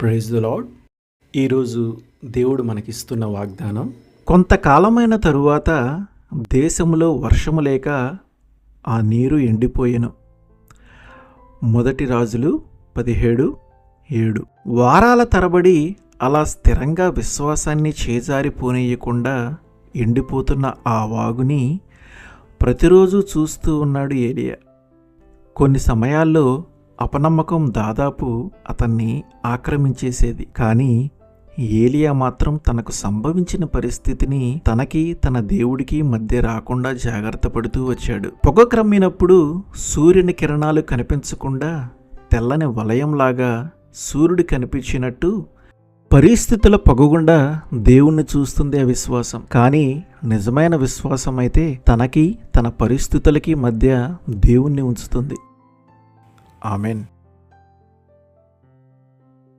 Praise the lord ఈరోజు దేవుడు మనకిస్తున్న వాగ్దానం కొంతకాలమైన తరువాత దేశంలో వర్షము లేక ఆ నీరు ఎండిపోయెను. మొదటి రాజులు పదిహేడు ఏడు. వారాల తరబడి అలా స్థిరంగా విశ్వాసాన్ని చేజారిపోనీయకుండా ఎండిపోతున్న ఆ వాగుని ప్రతిరోజు చూస్తూ ఉన్నాడు ఏలియా. కొన్ని సమయాల్లో అపనమ్మకం దాదాపు అతన్ని ఆక్రమించేసేది. కానీ ఏలియా మాత్రం తనకు సంభవించిన పరిస్థితిని తనకి తన దేవుడికి మధ్య రాకుండా జాగ్రత్త పడుతూ వచ్చాడు. పొగ క్రమ్మినప్పుడు సూర్యుని కిరణాలు కనిపించకుండా తెల్లని వలయంలాగా సూర్యుడు కనిపించినట్టు పరిస్థితుల పొగగుండా దేవుణ్ణి చూస్తుంది ఆ విశ్వాసం. కానీ నిజమైన విశ్వాసం అయితే తనకి తన పరిస్థితులకి మధ్య దేవుణ్ణి ఉంచుతుంది. Amen.